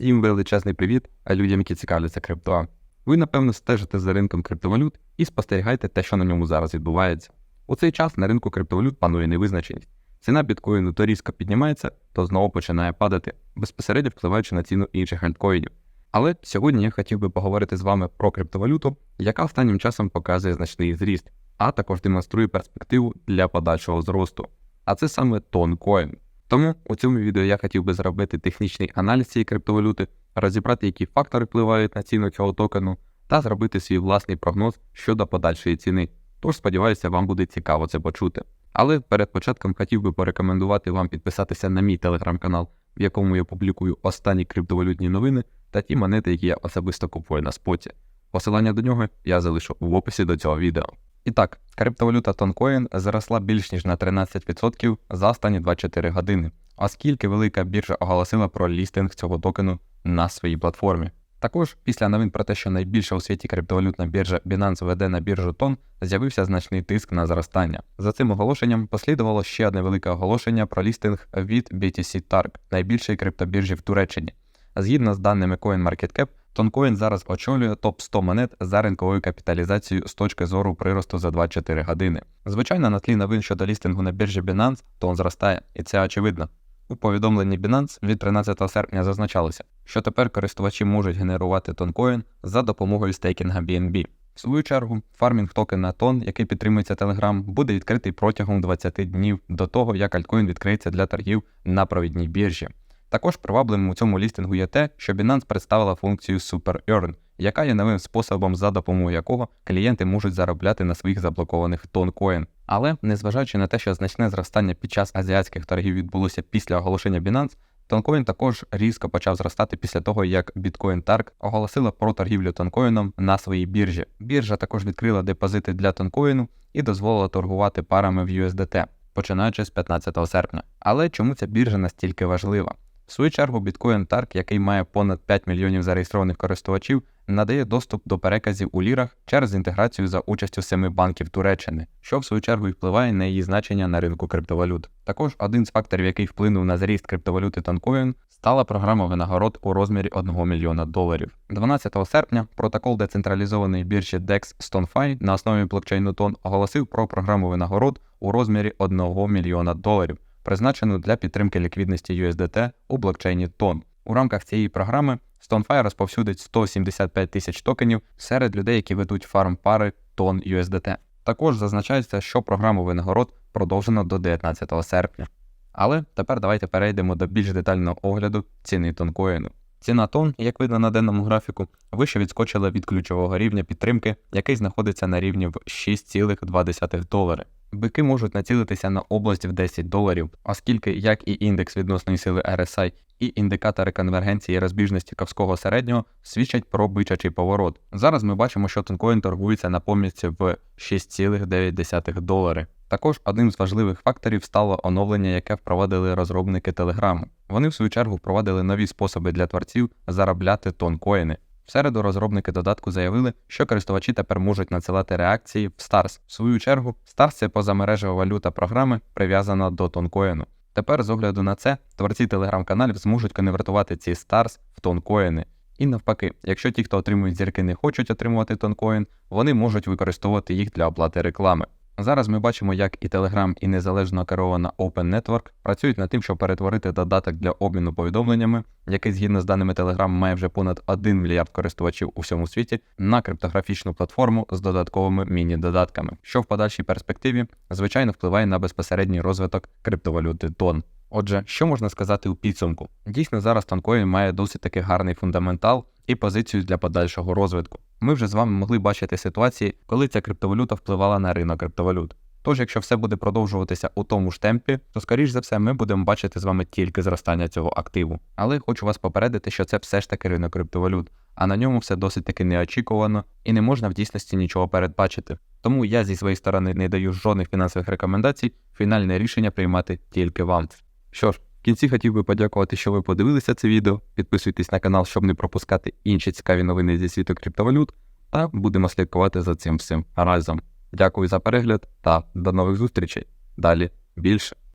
Всім величезний привіт, людям, які цікавляться крипто. Ви, напевно, стежите за ринком криптовалют і спостерігаєте те, що на ньому зараз відбувається. У цей час на ринку криптовалют панує невизначеність. Ціна біткоїну то різко піднімається, то знову починає падати, безпосередньо впливаючи на ціну інших альткоїнів. Але сьогодні я хотів би поговорити з вами про криптовалюту, яка останнім часом показує значний зріст, а також демонструє перспективу для подальшого зросту. А це саме тонкоін. Тому у цьому відео я хотів би зробити технічний аналіз цієї криптовалюти, розібрати, які фактори впливають на ціну цього токену, та зробити свій власний прогноз щодо подальшої ціни. Тож сподіваюся, вам буде цікаво це почути. Але перед початком хотів би порекомендувати вам підписатися на мій телеграм-канал, в якому я публікую останні криптовалютні новини та ті монети, які я особисто купую на споті. Посилання до нього я залишу в описі до цього відео. І так, криптовалюта Toncoin зросла більш ніж на 13% за останні 24 години, оскільки велика біржа оголосила про лістинг цього токену на своїй платформі. Також після новин про те, що найбільша у світі криптовалютна біржа Binance веде на біржу TON, з'явився значний тиск на зростання. За цим оголошенням послідувало ще одне велике оголошення про лістинг від BTC Targ, найбільшої криптобіржі в Туреччині. Згідно з даними CoinMarketCap, Тонкоін зараз очолює топ 100 монет за ринковою капіталізацією з точки зору приросту за 24 години. Звичайно, на тлі новин щодо лістингу на біржі Binance, тон зростає, і це очевидно. У повідомленні Binance від 13 серпня зазначалося, що тепер користувачі можуть генерувати тонкоін за допомогою стейкінга BNB. В свою чергу, фармінг токена тон, який підтримується Telegram, буде відкритий протягом 20 днів до того, як альткоін відкриється для торгів на провідній біржі. Також привабливим у цьому лістингу є те, що Binance представила функцію Super Earn, яка є новим способом, за допомогою якого клієнти можуть заробляти на своїх заблокованих тонкоін. Але незважаючи на те, що значне зростання під час азіатських торгів відбулося після оголошення Binance, Тонкоін також різко почав зростати після того, як Bitcoin Targ оголосила про торгівлю тонкоїном на своїй біржі. Біржа також відкрила депозити для тонкоїну і дозволила торгувати парами в USDT, починаючи з 15 серпня. Але чому ця біржа настільки важлива? В свою чергу, Bitcoin Targ, який має понад 5 мільйонів зареєстрованих користувачів, надає доступ до переказів у лірах через інтеграцію за участю семи банків Туреччини, що в свою чергу і впливає на її значення на ринку криптовалют. Також один з факторів, який вплинув на зріст криптовалюти Toncoin, стала програма винагород у розмірі 1 мільйона доларів. 12 серпня протокол децентралізованої біржі DEX StoneFi на основі блокчейну TON оголосив про програму винагород у розмірі 1 мільйона доларів призначену для підтримки ліквідності USDT у блокчейні TON. У рамках цієї програми StoneFi розповсюдить 175 тисяч токенів серед людей, які ведуть фарм пари TON USDT. Також зазначається, що програму винагород продовжено до 19 серпня. Але тепер давайте перейдемо до більш детального огляду ціни тонкоїну. Ціна тон, як видно на денному графіку, вище відскочила від ключового рівня підтримки, який знаходиться на рівні в 6,2 долари. Бики можуть націлитися на область в 10 доларів, оскільки як і індекс відносної сили RSI, і індикатори конвергенції розбіжності кавського середнього свідчать про бичачий поворот. Зараз ми бачимо, що тонкоін торгується на помітці в 6,9 долари. Також одним з важливих факторів стало оновлення, яке впровадили розробники Телеграму. Вони в свою чергу впровадили нові способи для творців заробляти тонкоїни. В середу розробники додатку заявили, що користувачі тепер можуть надсилати реакції в Stars. В свою чергу, Stars – це позамережева валюта програми, прив'язана до тонкоїну. Тепер, з огляду на це, творці телеграм-каналів зможуть конвертувати ці Stars в тонкоїни. І навпаки, якщо ті, хто отримують зірки, не хочуть отримувати тонкоін, вони можуть використовувати їх для оплати реклами. Зараз ми бачимо, як і Telegram, і незалежно керована Open Network працюють над тим, щоб перетворити додаток для обміну повідомленнями, який згідно з даними Telegram має вже понад 1 мільярд користувачів у всьому світі, на криптографічну платформу з додатковими міні-додатками, що в подальшій перспективі звичайно впливає на безпосередній розвиток криптовалюти Тон. Отже, що можна сказати у підсумку? Дійсно, зараз Тонкоін має досить таки гарний фундаментал і позицію для подальшого розвитку. Ми вже з вами могли бачити ситуації, коли ця криптовалюта впливала на ринок криптовалют. Тож, якщо все буде продовжуватися у тому ж темпі, то скоріш за все ми будемо бачити з вами тільки зростання цього активу. Але хочу вас попередити, що це все ж таки ринок криптовалют, а на ньому все досить таки неочікувано і не можна в дійсності нічого передбачити. Тому я зі своєї сторони не даю жодних фінансових рекомендацій, фінальне рішення приймати тільки вам. Що ж, кінці хотів би подякувати, що ви подивилися це відео. Підписуйтесь на канал, щоб не пропускати інші цікаві новини зі світу криптовалют, та будемо слідкувати за цим всім разом. Дякую за перегляд та до нових зустрічей. Далі більше.